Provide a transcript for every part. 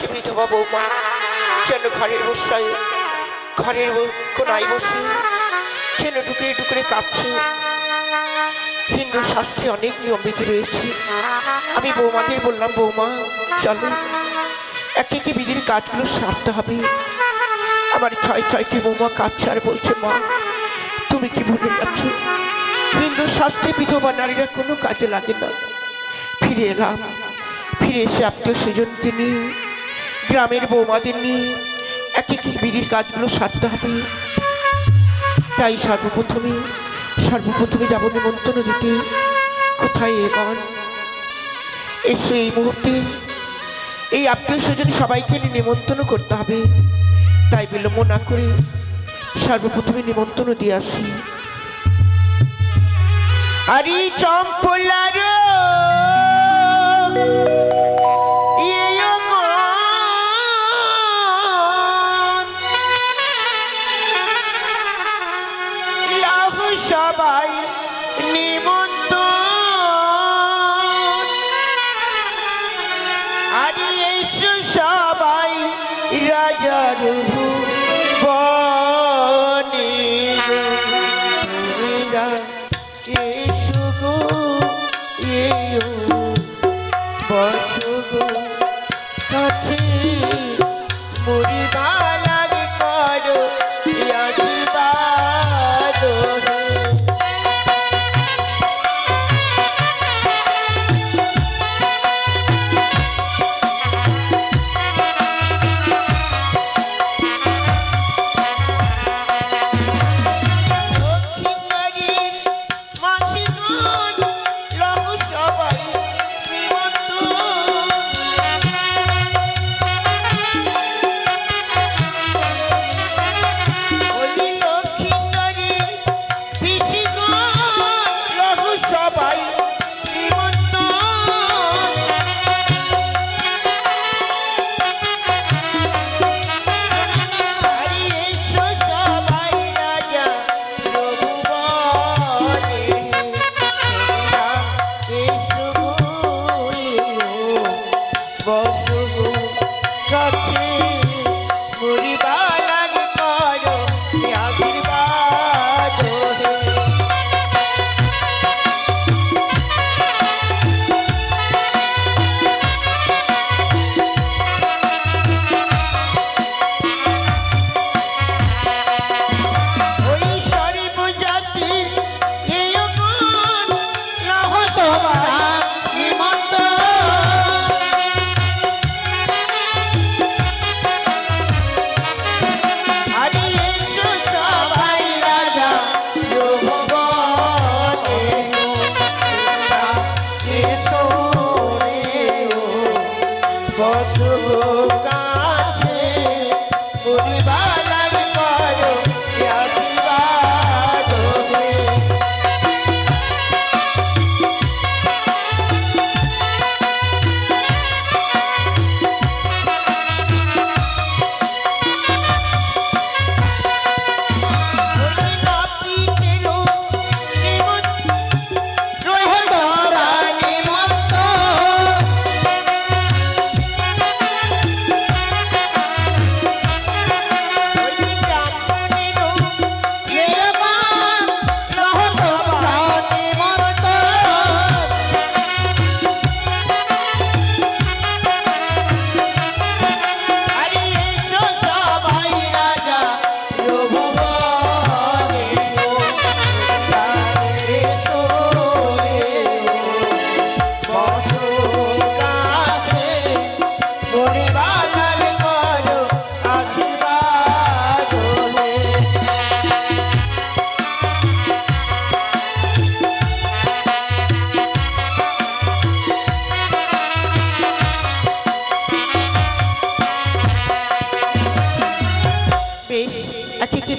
ষষ্ঠী বিধবা বৌমা যেন ঘরের বসায় ঘরের কোনায় বসে, যেন টুকরে টুকরে কাঁপছে। হিন্দু শাস্ত্রে অনেক নিয়ম বিধি রয়েছে। আমি বৌমাদের বললাম, বৌমা, চলো। একে একে বিধির কাজগুলো সারতে হবে। আমার ছয় ছয়টি বৌমা কাঁদছে আর বলছে, মা, তুমি কি ভুলে যাচ্ছ হিন্দু শাস্ত্রে বিধবা নারীরা কোনো কাজে লাগে না। ফিরে এলাম। ফিরে এসে আত্মীয় স্বজনকে নিয়ে গ্রামের বৌমাদের নিয়ে এক এক বিধির কাজগুলো সারতে হবে। তাই সর্বপ্রথমে সর্বপ্রথমে যাব নিমন্ত্রণ দিতে। কোথায় এগন এসে এই মুহূর্তে। এই আত্মীয় স্বজন সবাইকে নিমন্ত্রণ করতে হবে। তাই বিলম্ব না করে সর্বপ্রথমে নিমন্ত্রণ দিয়ে আসি। আরে চম্পলার!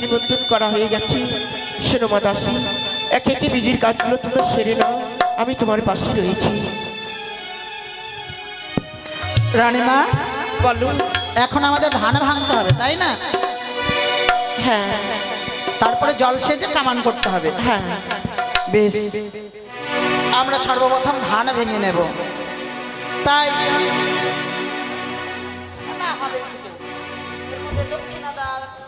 নিমন্ত্রণ করা হয়ে গেছে। সিনেমা দাসী একে একে বিধির কাজগুলো তোমরা সেরে নাও আমি তোমার পাশে রয়েছি। রানীমা বলো। এখন আমাদের ধান ভাঙতে হবে তাই না? হ্যাঁ। তারপরে জল সেচে কামান করতে হবে। হ্যাঁ। বেশ। আমরা সর্বপ্রথম ধান ভেঙে নেব। তাই দক্ষিণা দাও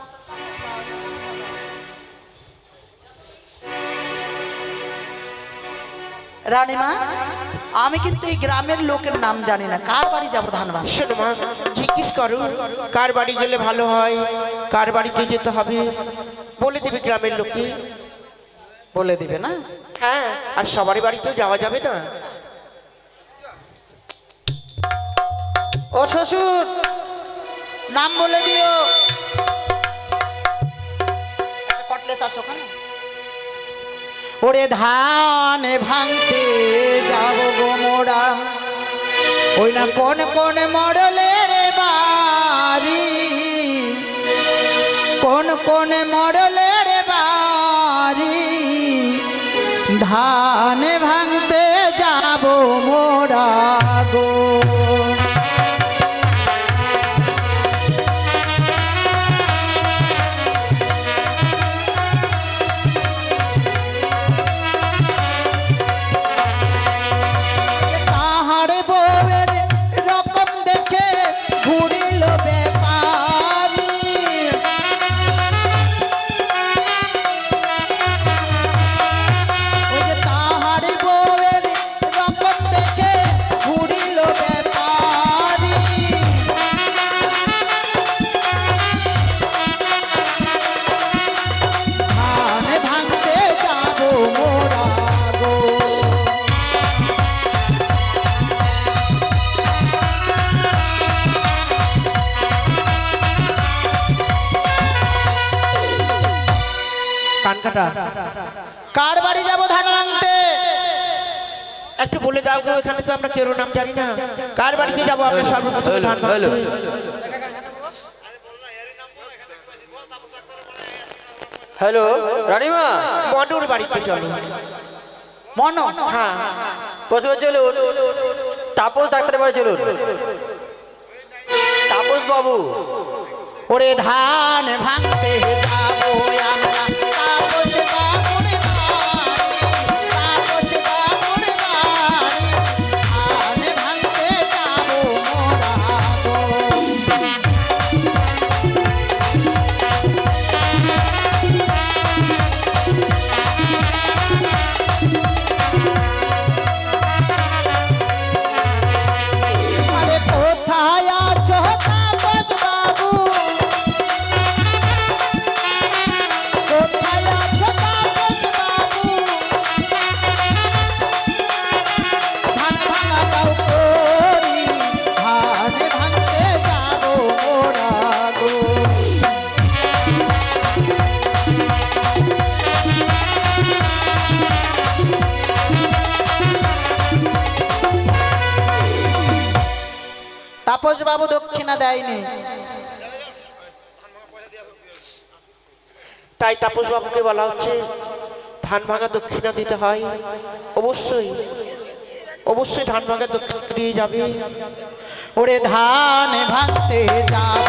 রানীমা আমি কিন্তু এই গ্রামের লোকের নাম জানি না। কার বাড়ি যাব ধান ভাঙ শোনো মা জিজ্ঞেস করো কার বাড়ি গেলে ভালো হয় কার বাড়িতে যেতে হবে বলে দেবে গ্রামের লোকে। বলে দিবে না? হ্যাঁ আর সবারই বাড়িতেও যাওয়া যাবে না। ও শ্বশুর নাম বলে দিও। কটলেস আছে ওখানে? ওরে ধান ভাঙতে যাব গো মোরা। ওই না কোন কোন মডলের বাড়ি। কোন কোন মডলের বাড়ি। ধান ভাঙতে কাটা। কার বাড়ি যাব ধান ভাঙতে? একটু বলে দাও গো এখানে তো আমরা কেউ নাম জানি না। কার বাড়িতে যাব আমরা সর্বপ্রথম ধান ভাঙতে? হ্যালো রানিমা। মনুর বাড়িতে চলো। মন হ্যাঁ। প্রথমে চলুন। তাপস ডাক্তারের বাড়ি চলুন। তাপস বাবু। ওরে ধান ভাঙতে যাব আমরা। দেয়নি তাই তাপসবাবুকে বলা হচ্ছে, ধান ভাঙা দক্ষিণা দিতে হয়। অবশ্যই অবশ্যই ধান ভাঙা দক্ষিণা দিয়ে যাবে। ওরে ধান ভাঙতে যাব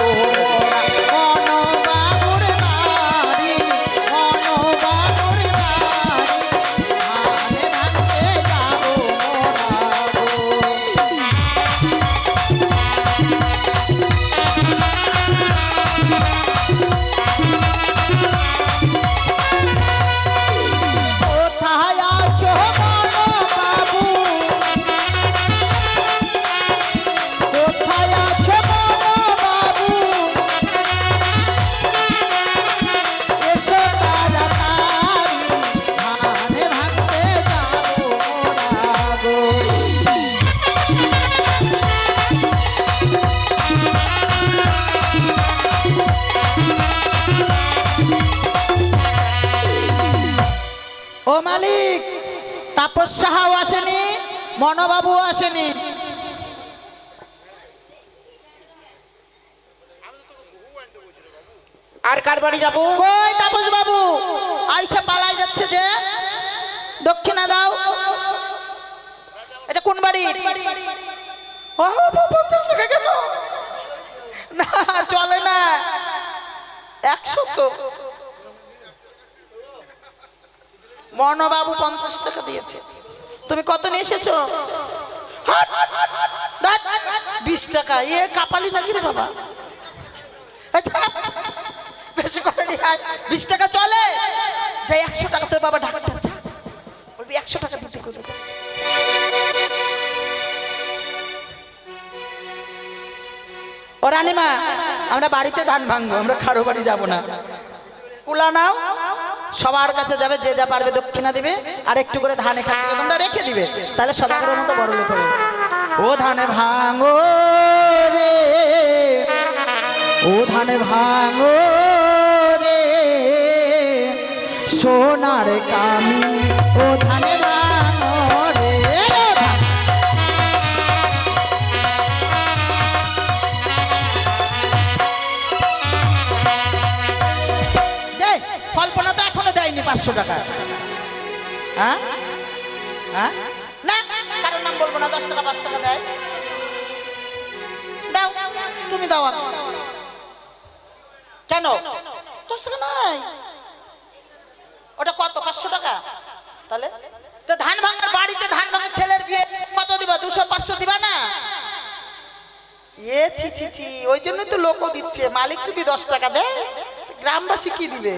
তাপস সাহাও আসেনি মনোবাবু আসেনি। আর কার বাড়ি যাব? কই তাপস বাবু আইসা পালাই যাচ্ছে যে। দক্ষিণা দাও। এটা কোন বাড়ি? ও, পঞ্চাশ টাকা কেন? না চলে না। একশো তো। মনোবাবু পঞ্চাশ টাকা দিয়েছে। তুমি কত নিয়ে এসেছ? বিশ টাকা। এ কাপালি নাকি রে বাবা? আচ্ছা বেশি করে বিশ টাকা চলে। যাই, একশো টাকা তোর বাবা ডাক্তার যা। বলবি, একশো টাকা দিতে করবে যা। ও রানিমা, আমরা বাড়িতে ধান ভাঙবো, আমরা কারও বাড়ি যাব না। কুলা নাও। সবার কাছে যাবে, যে যা পারবে দক্ষিণা দিবে, আর একটু করে ধান এখান থেকে তোমরা রেখে দিবে, তাহলে সদাগর মতো বড় লোক হবে। ও ধানে ভাঙো রে, ও ধানে ভাঙো রে, সোনার কামি, ও ধানে দেয়নি পাঁচশো টাকা। হ্যাঁ? হ্যাঁ? না, কারোর নাম বলব না, দশ টাকা, পাঁচ টাকা দেয়। দাও, তুমি দাও কেন? দশ টাকা নাই ওটা কত, পাঁচশো টাকা? তাহলে? তো ধান ভাঙার বাড়িতে ধান ভাঙার ছেলের বিয়ে কত দিবা? দুশো, পাঁচশো দিবা না? এ ছি ছি ছি, ওই জন্যই তো লোকও দিচ্ছে। মালিক যদি দশ টাকা দেয়, গ্রামবাসী কি দিবে?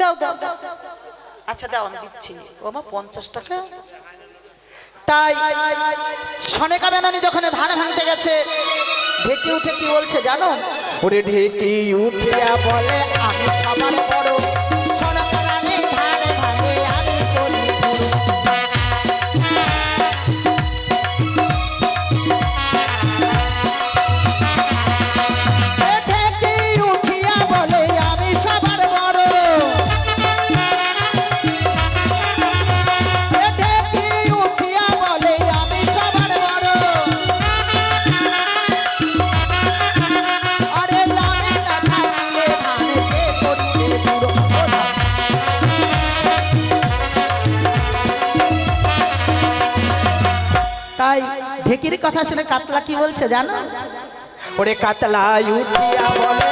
দাও দাও দাও। আচ্ছা দাও, আমি দিচ্ছি। ও আমার পঞ্চাশ টাকা? তাই সনেকা বেনানি যখন ধান ভাঙতে গেছে, ঢেকে উঠে কি বলছে জানো? ওরে ঢেকে উঠে বলে, আমি সবার বড় ঢেকির কথা শুনে কাতলা কি বলছে জানো? ওরে কাতলা ইউটিয়া বলে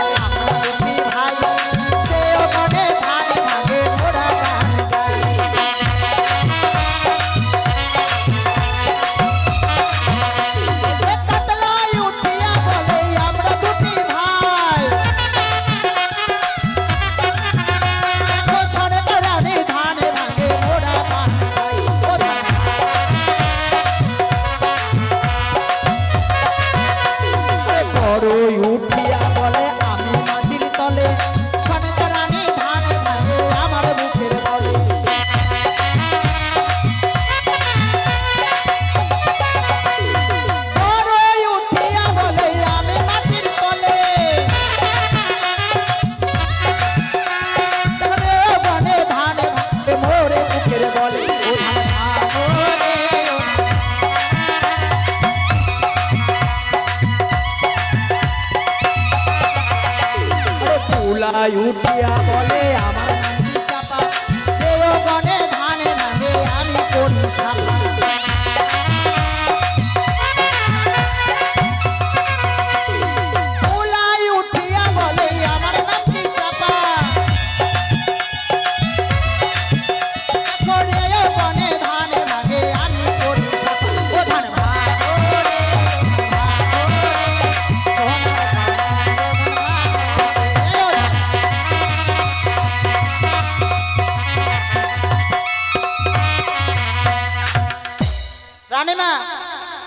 রানীমা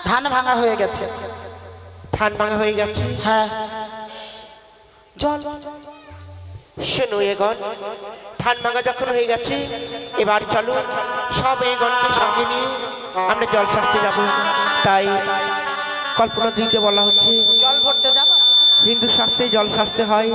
ধান ভাঙা হয়ে গেছে। ধান ভাঙা হয়ে গেছে? হ্যাঁ। জল। শোনো এগন ধান ভাঙা যখন হয়ে গেছে এবার চলো সব এগনকে সঙ্গে নিয়ে আমরা জল শাস্তে যাব। তাই কল্পনা দিকে বলা হচ্ছে জল ভরতে যাবা। হিন্দু শাস্ত্রে জল শাস্তে হয়।